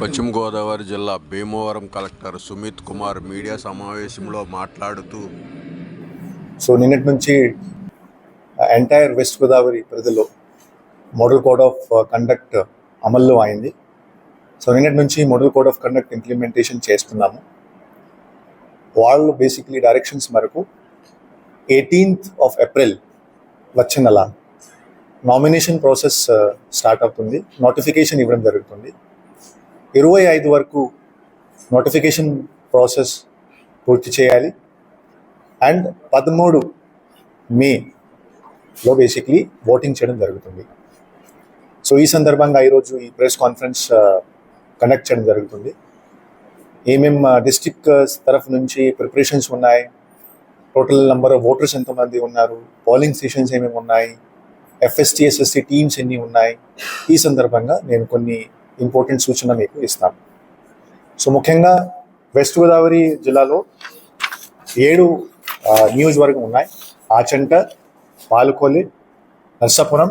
పశ్చిమ గోదావరి జిల్లా Bhimavaram collector Sumit Kumar media సమావేశంలో మాట్లాడుతూ సో నిన్నటి నుంచి ఎంటైర్ వెస్ట్ గోదావరి పరిధిలో మోడల్ కోడ్ ఆఫ్ కండక్ట్ అమల్లో అయింది. సో నిన్నటి నుంచి model code of conduct implementation చేస్తున్నాము. వాళ్ళు బేసిక్లీ డైరెక్షన్స్ మేరకు ఎయిటీన్త్ ఆఫ్ ఏప్రిల్ వచ్చే నెల నామినేషన్ ప్రాసెస్ స్టార్ట్ అవుతుంది. నోటిఫికేషన్ ఇవ్వడం జరుగుతుంది. ఇరవై ఐదు వరకు నోటిఫికేషన్ ప్రాసెస్ పూర్తి చేయాలి. అండ్ పదమూడు మేలో బేసిక్లీ ఓటింగ్ చేయడం జరుగుతుంది. సో ఈ సందర్భంగా ఈరోజు ఈ ప్రెస్ కాన్ఫరెన్స్ కండక్ట్ చేయడం జరుగుతుంది. ఏమేం uh, డిస్టిక్ uh, తరఫు నుంచి ప్రిపరేషన్స్ ఉన్నాయి? టోటల్ నెంబర్ ఆఫ్ ఓటర్స్ ఎంతమంది ఉన్నారు? పోలింగ్ స్టేషన్స్ ఏమేమి ఉన్నాయి? ఎఫ్ఎస్టీ ఎస్ఎస్టీ టీమ్స్ ఎన్ని ఉన్నాయి? ఈ సందర్భంగా నేను కొన్ని ఇంపార్టెంట్ సూచన మీకు ఇస్తాను. సో ముఖ్యంగా వెస్ట్ గోదావరి జిల్లాలో ఏడు నియోజకవర్గం ఉన్నాయి. ఆచంట పాలకొల్లి నర్సాపురం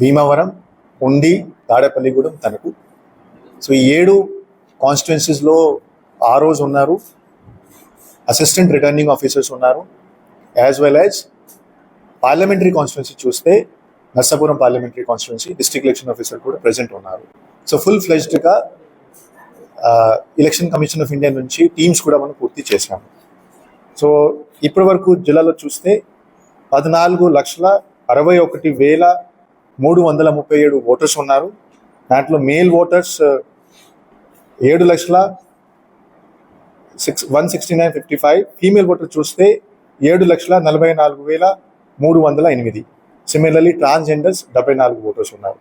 భీమవరం ఉండి తాడేపల్లిగూడెం తణుకు. సో ఈ ఏడు కాన్స్టిట్యున్సీస్లో ఆ రోజు ఉన్నారు. అసిస్టెంట్ రిటర్నింగ్ ఆఫీసర్స్ ఉన్నారు. As well as parliamentary constituency చూస్తే Narsapuram parliamentary constituency district election officer కూడా ప్రజెంట్ ఉన్నారు. సో ఫుల్ ఫ్లెజ్డ్గా ఎలక్షన్ కమిషన్ ఆఫ్ ఇండియా నుంచి టీమ్స్ కూడా మనం పూర్తి చేశాము. సో ఇప్పటి వరకు జిల్లాలో చూస్తే పద్నాలుగు లక్షల అరవై ఒకటి వేల మూడు వందల ముప్పై ఏడు ఓటర్స్ ఉన్నారు. దాంట్లో మేల్ ఓటర్స్ ఏడు లక్షల six one sixty nine fifty five female voter చూస్తే ఏడు లక్షల నలభై నాలుగు వేల మూడు వందల ఎనిమిది. సిమిలర్లీ ట్రాన్స్జెండర్స్ డెబ్బై నాలుగు ఓటర్స్ ఉన్నారు.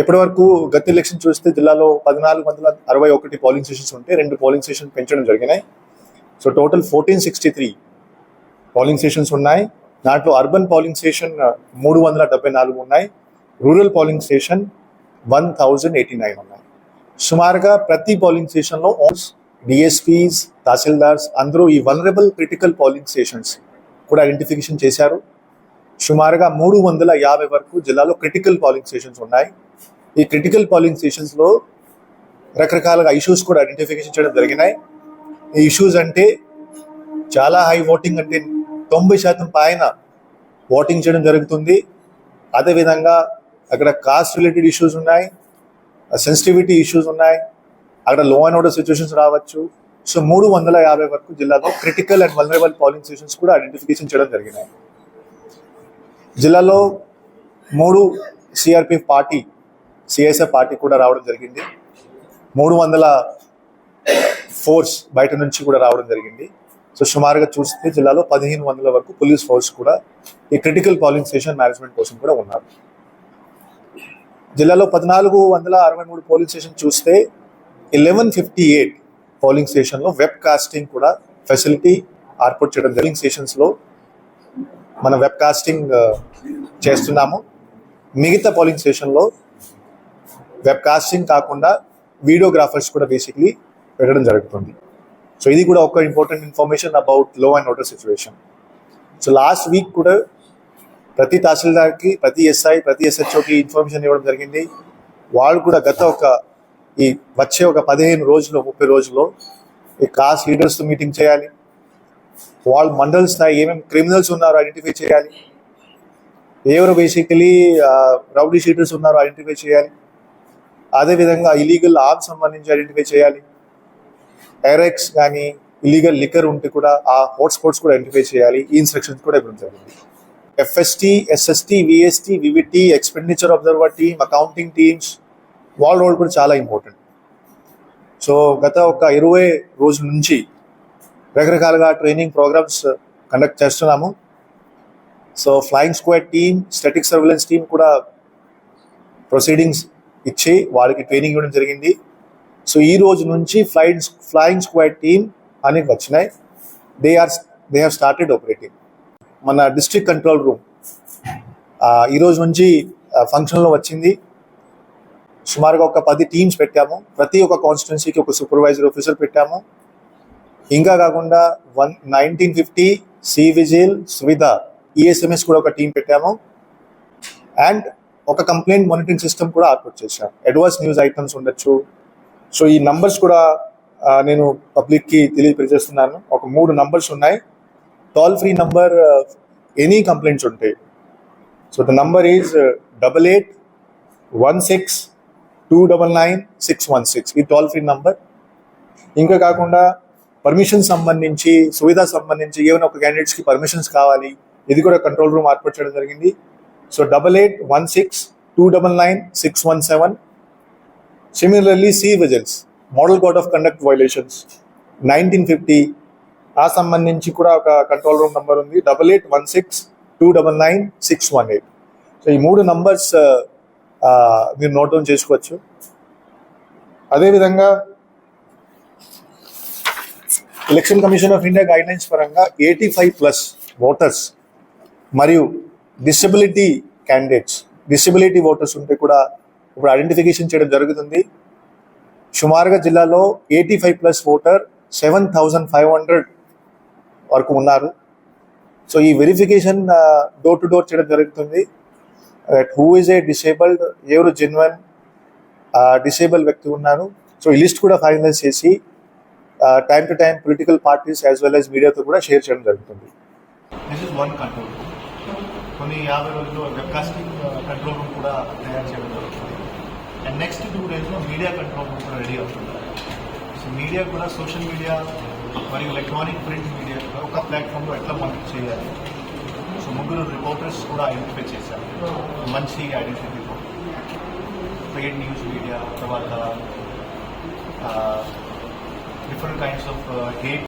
ఇప్పటి వరకు గత ఎలక్షన్ చూస్తే జిల్లాలో పద్నాలుగు వందల అరవై ఒకటి పోలింగ్ స్టేషన్స్ ఉంటే రెండు పోలింగ్ స్టేషన్ పెంచడం జరిగినాయి. So total fourteen sixty three polling stations ఉన్నాయి. దాంట్లో అర్బన్ పోలింగ్ స్టేషన్ మూడు వందల డెబ్బై నాలుగు ఉన్నాయి. Rural polling station one thousand eighty nine ఉన్నాయి. సుమారుగా ప్రతి పోలింగ్ స్టేషన్లో డిఎస్పీస్ తహసీల్దార్స్ అందరూ ఈ వనరబుల్ క్రిటికల్ పోలింగ్ స్టేషన్స్ కూడా ఐడెంటిఫికేషన్ చేశారు. సుమారుగా మూడు వందల యాభై వరకు జిల్లాలో క్రిటికల్ పోలింగ్ స్టేషన్స్ ఉన్నాయి. ఈ క్రిటికల్ పోలింగ్ స్టేషన్స్లో రకరకాలుగా ఇష్యూస్ కూడా ఐడెంటిఫికేషన్ చేయడం జరిగినాయి. ఈ ఇష్యూస్ అంటే చాలా హై ఓటింగ్ అంటే తొంభై శాతం పైన ఓటింగ్ చేయడం జరుగుతుంది. అదేవిధంగా అక్కడ కాస్ట్ రిలేటెడ్ ఇష్యూస్ ఉన్నాయి సెన్సిటివిటీ ఇష్యూస్ ఉన్నాయి అక్కడ లో అండ్ ఆర్డర్ సిచ్యువేషన్స్ రావచ్చు. సో మూడు వందల యాభై వరకు జిల్లాలో critical and vulnerable polling stations కూడా ఐడెంటిఫికేషన్ చేయడం జరిగినాయి. జిల్లాలో మూడు సిఆర్పిఎఫ్ పార్టీ సిఎస్ఎఫ్ పార్టీ కూడా రావడం జరిగింది. మూడు వందల ఫోర్స్ బయట నుంచి కూడా రావడం జరిగింది. సో సుమారుగా చూస్తే జిల్లాలో పదిహేను వందల వరకు పోలీస్ ఫోర్స్ కూడా ఈ క్రిటికల్ పోలింగ్ స్టేషన్ మేనేజ్మెంట్ కోసం కూడా ఉన్నారు. జిల్లాలో పద్నాలుగు వందల అరవై మూడు పోలింగ్ స్టేషన్ చూస్తే ఎలెవెన్ ఫిఫ్టీ ఎయిట్ పోలింగ్ స్టేషన్లో వెబ్ కాస్టింగ్ కూడా ఫెసిలిటీ ఏర్పాటు చేయడం పోలింగ్ స్టేషన్స్లో మనం వెబ్ కాస్టింగ్ చేస్తున్నాము. మిగతా పోలింగ్ స్టేషన్లో వెబ్ కాస్టింగ్ కాకుండా వీడియోగ్రాఫర్స్ కూడా బేసిక్లీ పెట్టడం జరుగుతుంది. సో ఇది కూడా ఒక important information అబౌట్లో and order situation so last week కూడా ప్రతి తహసీల్దార్కి ప్రతి ఎస్ఐ ప్రతి ఎస్హెచ్ఓకి ఇన్ఫర్మేషన్ ఇవ్వడం జరిగింది. వాళ్ళు కూడా గత ఒక ఈ వచ్చే ఒక పదిహేను రోజులు ముప్పై రోజుల్లో ఈ కాస్ట్ లీడర్స్తో మీటింగ్ చేయాలి. వాళ్ళు మండల్ స్థాయి ఏమేమి క్రిమినల్స్ ఉన్నారో ఐడెంటిఫై చేయాలి. ఎవరు బేసికలీ రౌడీ షీటర్స్ ఉన్నారో ఐడెంటిఫై చేయాలి. అదేవిధంగా ఇలీగల్ ఆర్మ్స్ సంబంధించి ఐడెంటిఫై చేయాలి. ఎరెక్స్ కానీ ఇలీగల్ లిక్కర్ ఉంటే కూడా ఆ హాట్స్పాట్స్ కూడా ఐడెంటిఫై చేయాలి. ఈ ఇన్స్ట్రక్షన్స్ కూడా ఇవ్వడం జరిగింది. FST SST VST VVT expenditure observer team accounting teams వాళ్ళ రోల్ కూడా చాలా ఇంపార్టెంట్ సో గత ఒక ఇరవై రోజుల నుంచి రకరకాలుగా ట్రైనింగ్ ప్రోగ్రామ్స్ కండక్ట్ చేస్తున్నాము. So flying squad team static surveillance team కూడా ప్రొసీడింగ్స్ ఇచ్చి వాళ్ళకి ట్రైనింగ్ ఇవ్వడం జరిగింది. సో ఈ రోజు నుంచి ఫ్లైట్ ఫ్లయింగ్ స్క్వాడ్ టీమ్ అని వచ్చినాయి. They are they have started operating మన డిస్ట్రిక్ట్ కంట్రోల్ రూమ్ ఈరోజు నుంచి ఫంక్షన్లో వచ్చింది. సుమారుగా ఒక పది టీమ్స్ పెట్టాము. ప్రతి ఒక్క కాన్స్టిట్యున్సీకి ఒక సూపర్వైజర్ ఆఫీసర్ పెట్టాము. ఇంకా కాకుండా one nineteen fifty C vigil Suvidha ESMS కూడా ఒక టీం పెట్టాము. అండ్ ఒక కంప్లైంట్ మానిటరింగ్ సిస్టమ్ కూడా ఏర్పాటు చేశాం అడ్వాన్స్ న్యూస్ ఐటమ్స్ ఉండొచ్చు. సో ఈ నంబర్స్ కూడా నేను పబ్లిక్కి తెలియపరిచేస్తున్నాను. ఒక మూడు నంబర్స్ ఉన్నాయి. Toll free number any complaints ఉంటాయి so the number is double eight one six two double nine six one six ఈ టోల్ ఫ్రీ నంబర్ ఇంకా కాకుండా పర్మిషన్ సంబంధించి సువిధ సంబంధించి ఏమైనా ఒక క్యాండిడేట్స్కి పర్మిషన్స్ కావాలి. ఇది కూడా కంట్రోల్ రూమ్ ఏర్పాటు చేయడం జరిగింది. So double eight one six two double nine six one seven similarly C vigils model code of conduct violations nineteen fifty ఆ సంబంధించి కూడా ఒక కంట్రోల్ రూమ్ నంబర్ ఉంది. Double eight one six two double nine six one eight so ఈ మూడు numbers మీరు note down చేసుకోవచ్చు. అదేవిధంగా election commission of India guidelines పరంగా ఎయిటీ ఫైవ్ ప్లస్ ఓటర్స్ మరియు డిసబిలిటీ క్యాండిడేట్స్ డిసబిలిటీ ఓటర్స్ ఉంటే కూడా ఇప్పుడు ఐడెంటిఫికేషన్ చేయడం జరుగుతుంది. సుమారుగా జిల్లాలో eighty five plus voter seven thousand five hundred వరకు ఉన్నారు. సో ఈ వెరిఫికేషన్ డోర్ టు డోర్ చేయడం జరుగుతుంది. హూ ఇస్ ఏ డిసేబుల్డ్ ఎవరు జెన్యున్ డిసేబుల్ వ్యక్తి ఉన్నారు. సో ఈ లిస్ట్ కూడా ఫైనలైజ్ చేసి time to time political parties as well as మీడియాతో కూడా షేర్ చేయడం జరుగుతుంది. దిస్ ఇస్ వన్ కంట్రోల్ కొన్ని యాభై రోజుల్లో వెబ్కాస్టింగ్ కంట్రోల్ రూమ్ కూడా తయారు చేయడం జరుగుతుంది. అండ్ నెక్స్ట్ టూ డేస్లో మీడియా కంట్రోల్ రూమ్ కూడా రెడీ అవుతుంది. సో మీడియా కూడా సోషల్ మీడియా మరియు ఎలక్ట్రానిక్ ప్రింట్ మీడియా కూడా ఒక ప్లాట్ఫామ్లో ఎట్లా మనం చేయాలి? సో ముగ్గురు రిపోర్టర్స్ కూడా ఐడెంటిఫై చేశారు. మంచి ఐడెంటిఫై పెయిడ్ న్యూస్ మీడియా తర్వాత డిఫరెంట్ కైండ్స్ ఆఫ్ హేట్